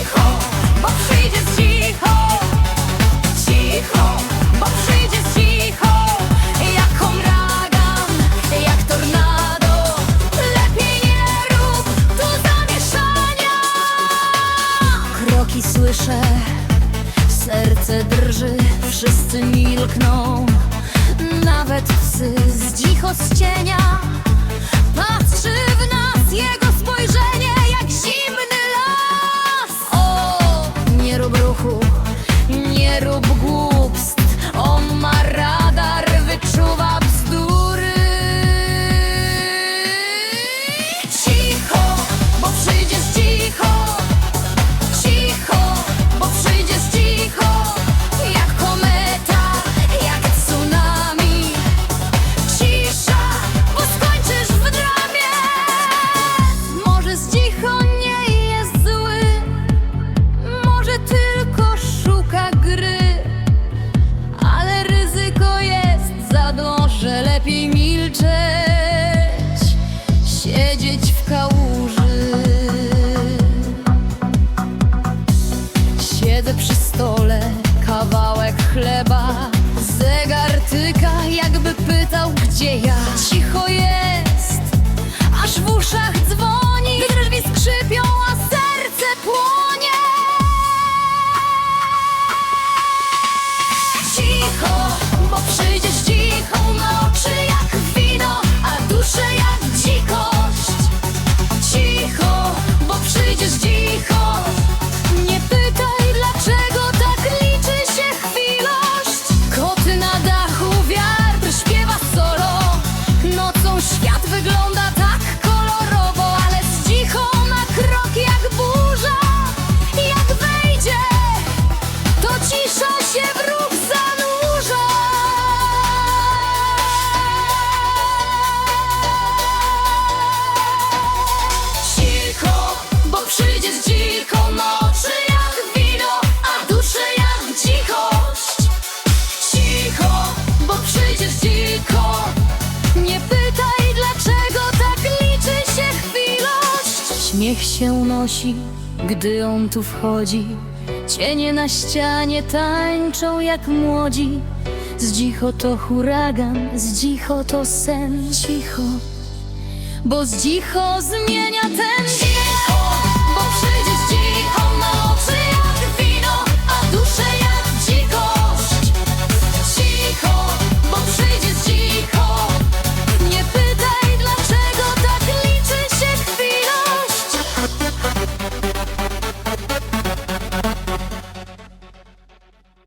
cicho, bo przyjdzie z cicho. Cicho, bo przyjdzie z cicho. Jak huragan, jak tornado. Lepiej nie rób tu zamieszania. Kroki słyszę, serce drży Wszyscy milkną, nawet psy z cicho z cienia Śmiech się unosi, gdy on tu wchodzi. Cienie na ścianie tańczą jak młodzi. Z dzicho to huragan, z dzicho to sen. Cicho, bo z dzicho zmienia ten dzień